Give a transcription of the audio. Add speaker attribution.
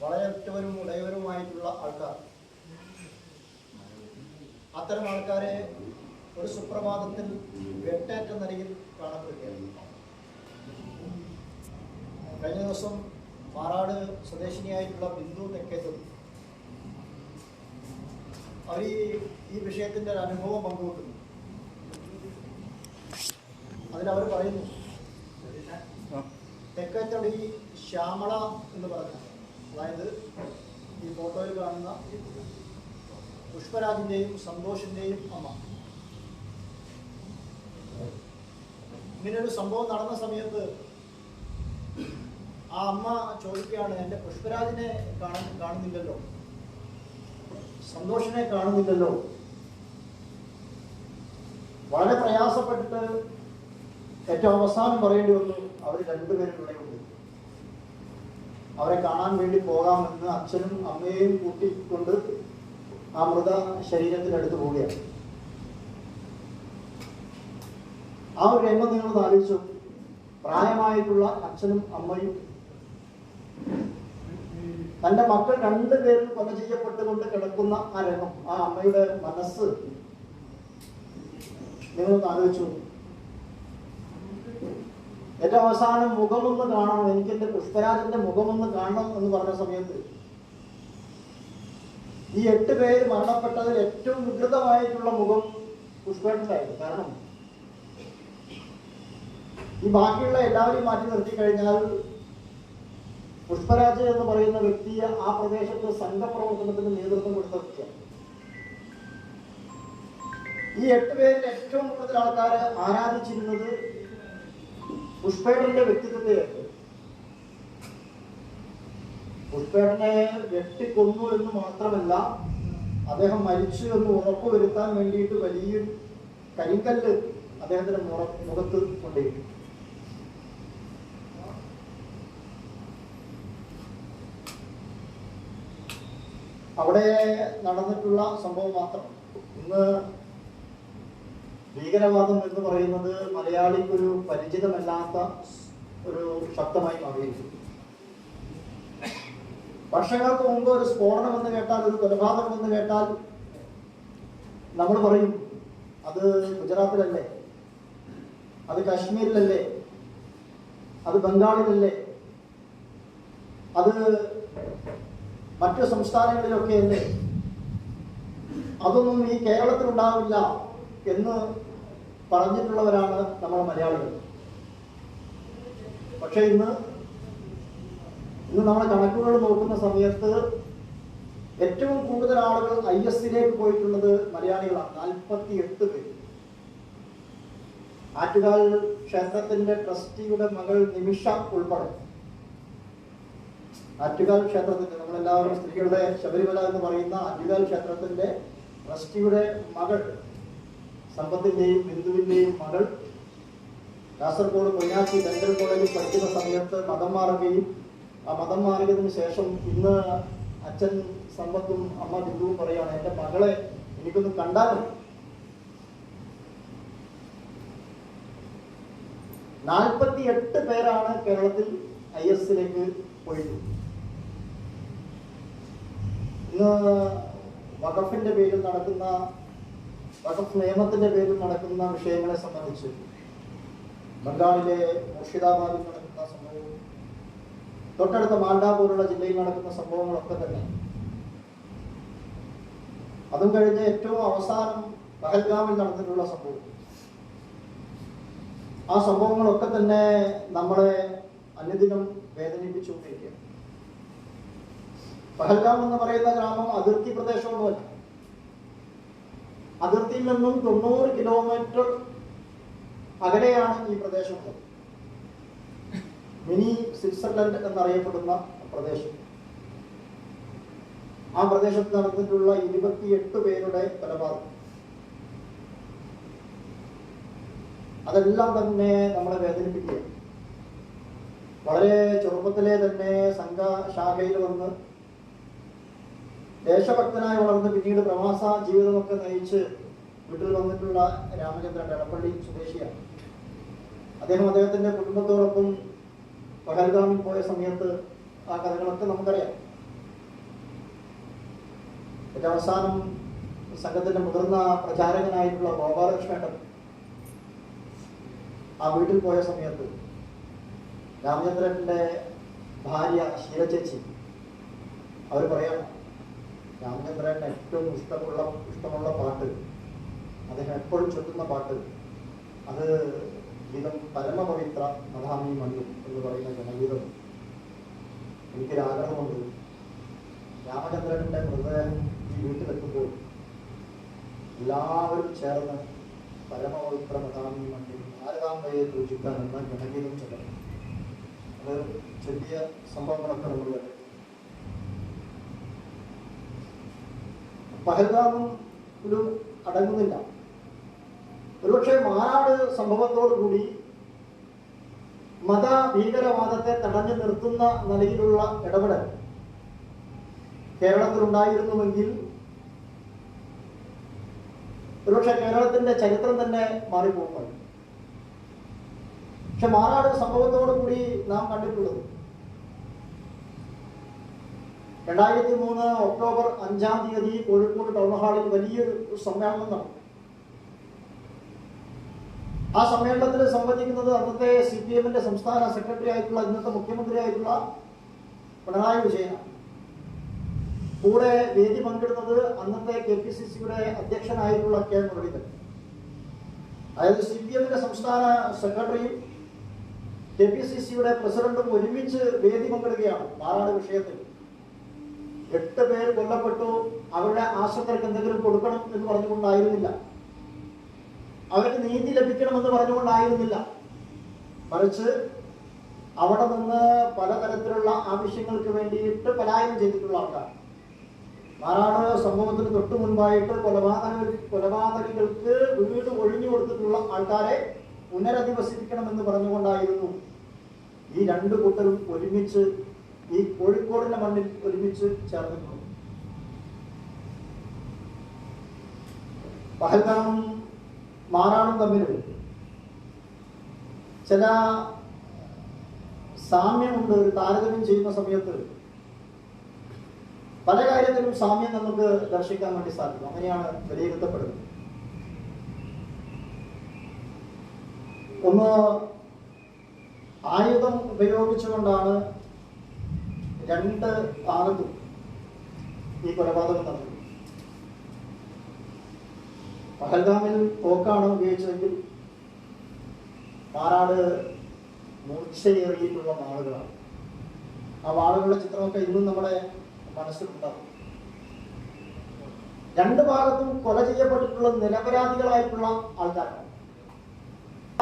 Speaker 1: വളരെ ഒറ്റവരും ഉടയവരുമായിട്ടുള്ള ആൾക്കാർ. അത്തരം ആൾക്കാരെ ഒരു സുപ്രഭാതത്തിൽ വെട്ടേറ്റ നിലയിൽ കാണപ്പെടുകയാണ്. കഴിഞ്ഞ ദിവസം മാറാട് സ്വദേശിനിയായിട്ടുള്ള ബിന്ദു തെക്കേത്തും അവർ ഈ ഈ വിഷയത്തിന്റെ ഒരു അനുഭവം പങ്കുവെക്കുന്നു. അതിലവർ പറയുന്നു തെക്കേത്തടി ശ്യാമള എന്ന് പറഞ്ഞ അതായത് ഈ ഫോട്ടോയിൽ കാണുന്ന പുഷ്പരാജിന്റെയും സന്തോഷിന്റെയും അമ്മ. ഇങ്ങനൊരു സംഭവം നടന്ന സമയത്ത് ആ അമ്മ ചോദിക്കുകയാണ് എന്റെ പുഷ്പരാജിനെ കാണാൻ കാണുന്നില്ലല്ലോ. സന്തോഷിനെ കാണുന്നില്ലല്ലോ. വളരെ പ്രയാസപ്പെട്ടിട്ട് ഏറ്റവും അവസാനം പറയേണ്ടി വന്നു അവർ രണ്ടുപേരും ഇവിടെയുണ്ട് അവരെ കാണാൻ വേണ്ടി പോകാമെന്ന് അച്ഛനും അമ്മയെയും കൂട്ടിക്കൊണ്ട് ആ മൃത ശരീരത്തിനടുത്ത് പോവുകയാണ്. ആ ഒരു രംഗം നിങ്ങൾ ആലോചിച്ചു പ്രായമായിട്ടുള്ള അച്ഛനും അമ്മയും തന്റെ മക്കൾ രണ്ടുപേരും കൊല ചെയ്യപ്പെട്ടുകൊണ്ട് കിടക്കുന്ന ആ രംഗം ആ അമ്മയുടെ മനസ്സ് നിങ്ങളൊന്ന് ആലോചിച്ചു ഏറ്റവും അവസാനം മുഖമൊന്ന് കാണണം എനിക്ക് എന്റെ പുഷ്പരാജന്റെ മുഖമൊന്ന് കാണണം എന്ന് പറഞ്ഞ സമയത്ത് ഈ എട്ട് പേര് മരണപ്പെട്ടതിൽ ഏറ്റവും വികൃതമായിട്ടുള്ള മുഖം പുഷ്പേട്ടനായിരുന്നു. കാരണം ഈ ബാക്കിയുള്ള എല്ലാവരെയും മാറ്റി നിർത്തി കഴിഞ്ഞാൽ പുഷ്പരാജ് എന്ന് പറയുന്ന വ്യക്തിയെ ആ പ്രദേശത്ത് സംഘപ്രവർത്തനത്തിന് നേതൃത്വം കൊടുത്ത വ്യക്തിയാണ് ഈ എട്ട് പേരിൽ ഏറ്റവും കൂടുതൽ ആൾക്കാർ ആരാധിച്ചിരുന്നത് പുഷ്പേട്ടന്റെ വ്യക്തിത്വത്തെയായിരുന്നു വെട്ടി വെട്ടിക്കൊന്നു എന്ന് മാത്രമല്ല അദ്ദേഹം മരിച്ചു എന്ന് ഉറപ്പുവരുത്താൻ വേണ്ടിയിട്ട് വലിയ കരിങ്കല്ല് അദ്ദേഹത്തിന്റെ മുറ- മുഖത്ത് കൊണ്ടിരിക്കും അവിടെ നടന്നിട്ടുള്ള സംഭവം മാത്രം. ഇന്ന് ഭീകരവാദം എന്ന് പറയുന്നത് മലയാളിക്കൊരു പരിചിതമല്ലാത്ത ഒരു ശക്തമായി മാറിയിരുന്നു വർഷങ്ങൾക്ക് മുമ്പ് ഒരു സ്ഫോടനം എന്ന് കേട്ടാൽ ഒരു കൊലപാതകം എന്ന് കേട്ടാൽ നമ്മൾ പറയും അത് ഗുജറാത്തിലല്ലേ? അത് കാശ്മീരിലല്ലേ? അത് ബംഗാളിലല്ലേ? അത് മറ്റു സംസ്ഥാനങ്ങളിലൊക്കെ അല്ലേ അതൊന്നും ഈ കേരളത്തിൽ ഉണ്ടാവില്ല എന്ന് പറഞ്ഞിട്ടുള്ളവരാണ് നമ്മൾ മലയാളികൾ. പക്ഷെ ഇന്ന് ഇന്ന് നമ്മൾ കണക്കുകൾ നോക്കുന്ന സമയത്ത് ഏറ്റവും കൂടുതൽ ആളുകൾ ഐ എസിലേക്ക് പോയിട്ടുള്ളത് മലയാളികളാണ്. നാൽപ്പത്തി എട്ട് പേര്. ആറ്റുകാൽ ക്ഷേത്രത്തിന്റെ ട്രസ്റ്റിയുടെ മകൾ നിമിഷ ഉൾപ്പെടെ. ആറ്റുകാൽ ക്ഷേത്രത്തിന്റെ നമ്മളെല്ലാവരും സ്ത്രീകളുടെ ശബരിമല എന്ന് പറയുന്ന ആറ്റുകാൽ ക്ഷേത്രത്തിന്റെ ട്രസ്റ്റിയുടെ മകൾ സമ്പത്തിന്റെയും ബിന്ദുവിന്റെയും മകൾ കാസർഗോഡ് പൊന്നാച്ചി ഡെന്റൽ കോളേജിൽ പഠിക്കുന്ന സമയത്ത് മതം മാറുകയും ആ മതം മാറിയതിനു ശേഷം ഇന്ന് അച്ഛൻ സമ്പത്തും അമ്മ ബിന്ദുവും പറയുകയാണ് എന്റെ മകളെ എനിക്കൊന്ന് കണ്ടാലും നാൽപ്പത്തി എട്ട് പേരാണ് കേരളത്തിൽ ഐ എസിലേക്ക് പോയത് ഇന്ന് വഖഫിന്റെ പേരിൽ നടക്കുന്ന വഖഫ് നിയമത്തിന്റെ പേരിൽ നടക്കുന്ന വിഷയങ്ങളെ സംബന്ധിച്ച്. ബംഗാളിലെ മുർഷിദാബാദിൽ നടക്കുന്ന സംഭവവും തൊട്ടടുത്ത മാൽഡ പോലുള്ള ജില്ലയിൽ നടക്കുന്ന സംഭവങ്ങളൊക്കെ തന്നെ. അതും കഴിഞ്ഞ് ഏറ്റവും അവസാനം പഹൽഗാമിൽ നടന്നിട്ടുള്ള സംഭവം. ആ സംഭവങ്ങളൊക്കെ തന്നെ നമ്മളെ അനുദിനം വേദനിപ്പിച്ചുകൊണ്ടിരിക്കുകയാണ്. പഹൽഗാം എന്ന് പറയുന്ന ഗ്രാമം അതിർത്തി പ്രദേശമൊന്നുമല്ല അതിർത്തിയിൽ നിന്നും തൊണ്ണൂറ് കിലോമീറ്റർ അകലെയാണ് ഈ പ്രദേശമുള്ളത്. മിനി സ്വിറ്റ്സർലൻഡ് എന്നറിയപ്പെടുന്ന പ്രദേശം. ആ പ്രദേശത്ത് നടന്നിട്ടുള്ള ഇരുപത്തിയെട്ട് പേരുടെ കൊലപാതകം. അതെല്ലാം തന്നെ നമ്മളെ വേദനിപ്പിക്കുകയാണ്. വളരെ ചെറുപ്പത്തിലെ തന്നെ സംഘ ശാഖയിൽ വന്ന് ദേശഭക്തനായി വളർന്ന് പിന്നീട് പ്രവാസ ജീവിതമൊക്കെ നയിച്ച് വീട്ടിൽ വന്നിട്ടുള്ള രാമചന്ദ്രൻ എടപ്പള്ളി സ്വദേശിയാണ്. അദ്ദേഹം അദ്ദേഹത്തിന്റെ കുടുംബത്തോടൊപ്പം പഹൽഗാമിൽ പോയ സമയത്ത് ആ കഥകളൊക്കെ നമുക്കറിയാം. ഏറ്റവും അവസാനം സംഘത്തിന്റെ മുതിർന്ന പ്രചാരകനായിട്ടുള്ള ഗോപാലകൃഷ്ണേട്ടൻ ആ വീട്ടിൽ പോയ സമയത്ത് രാമചന്ദ്രന്റെ ഭാര്യ ശീലചേച്ചി അവർ പറയണം രാമചന്ദ്രന് ഏറ്റവും ഇഷ്ടമുള്ള ഇഷ്ടമുള്ള പാട്ട് അദ്ദേഹം എപ്പോഴും ചൊല്ലുന്ന പാട്ട് അത് ഗീതം പരമപവിത്ര മധാമി മണ്ണു എന്ന് പറയുന്ന ജനഗീതം. എനിക്കൊരാഗ്രഹമുണ്ട് രാമചന്ദ്രന്റെ മൃതദേഹം ഈ വീട്ടിലെത്തുമ്പോൾ എല്ലാവരും ചേർന്ന് പരമപവിത്ര മധാമി മണ്ണിൽ ഭാരതാംബയെ പൂജിക്കാൻ എന്ന ജനഗീതം ചൊല്ലണം. അത് ചെറിയ സംഭവങ്ങളൊക്കെ നമ്മൾ പഹൽഗാമും ഒരു അടങ്ങുന്നില്ല. ഒരുപക്ഷെ മാനാട് സംഭവത്തോടുകൂടി മത ഭീകരവാദത്തെ തടഞ്ഞു നിർത്തുന്ന നിലയിലുള്ള ഇടപെടൽ കേരളത്തിലുണ്ടായിരുന്നുവെങ്കിൽ ഒരുപക്ഷെ കേരളത്തിന്റെ ചരിത്രം തന്നെ മാറിപ്പോകും പക്ഷെ മാനാട് സംഭവത്തോടുകൂടി നാം കണ്ടിട്ടുള്ളത് രണ്ടായിരത്തി മൂന്ന് ഒക്ടോബർ അഞ്ചാം തീയതി കോഴിക്കോട് ടൗൺ ഹാളിൽ വലിയൊരു സമ്മേളനം നടന്നു. ആ സമ്മേളനത്തിൽ സംബന്ധിക്കുന്നത് അന്നത്തെ സി പി എമ്മിന്റെ സംസ്ഥാന സെക്രട്ടറി ആയിട്ടുള്ള ഇന്നത്തെ മുഖ്യമന്ത്രി ആയിട്ടുള്ള പിണറായി വിജയനാണ്. കൂടെ വേദി പങ്കിടുന്നത് അന്നത്തെ കെ പി സി സിയുടെ അധ്യക്ഷനായിട്ടുള്ള കെ മുരളീധരൻ. അതായത് സി പി എമ്മിന്റെ സംസ്ഥാന സെക്രട്ടറിയും കെ പി സി സിയുടെ പ്രസിഡന്റും ഒരുമിച്ച് വേദി പങ്കിടുകയാണ് മാറാട് വിഷയത്തിൽ. എട്ട് പേര് കൊല്ലപ്പെട്ടു. അവരുടെ ആശ്രിതർക്ക് എന്തെങ്കിലും കൊടുക്കണം എന്ന് പറഞ്ഞുകൊണ്ടായിരുന്നില്ല. അവർക്ക് നീതി ലഭിക്കണമെന്ന് പറഞ്ഞുകൊണ്ടായിരുന്നില്ല. മറിച്ച് അവിടെ നിന്ന് പലതരത്തിലുള്ള ആവശ്യങ്ങൾക്ക് വേണ്ടിയിട്ട് പലായനം ചെയ്തിട്ടുള്ള ആൾക്കാർ. മാറാട് സംഭവത്തിന് തൊട്ടു മുൻപായിട്ട് കൊലപാതക കൊലപാതകികൾക്ക് വീട് ഒഴിഞ്ഞു കൊടുത്തിട്ടുള്ള ആൾക്കാരെ പുനരധിവസിപ്പിക്കണമെന്ന് പറഞ്ഞുകൊണ്ടായിരുന്നു. ഈ രണ്ടു കൂട്ടരും ഒരുമിച്ച് ഈ കോഴിക്കോടിന്റെ മണ്ണിൽ ഒരുമിച്ച് ചേർന്നിട്ടുണ്ട് പഹൽഗാമും മാറാണും തമ്മിൽ ചില സാമ്യമുണ്ട് ഒരു താരതമ്യം ചെയ്യുന്ന സമയത്ത് പല കാര്യത്തിലും സാമ്യം നമുക്ക് ദർശിക്കാൻ വേണ്ടി സാധിക്കും. അങ്ങനെയാണ് വിലയിരുത്തപ്പെടുന്നത്. ഒന്ന് ആയുധം ഉപയോഗിച്ചുകൊണ്ടാണ് രണ്ട് ഭാഗത്തും ഈ കൊലപാതകം നടന്നത് പഹൽഗാമിൽ തോക്കാണ് ഉപയോഗിച്ചതെങ്കിൽ മാറാട് മൂർച്ചയേറിയിട്ടുള്ള വാളുകളാണ്. ആ വാളുകളുടെ ചിത്രമൊക്കെ ഇന്നും നമ്മുടെ മനസ്സിലുണ്ടാവും. രണ്ട് ഭാഗത്തും കൊല ചെയ്യപ്പെട്ടിട്ടുള്ള നിരപരാധികളായിട്ടുള്ള ആൾക്കാരാണ്.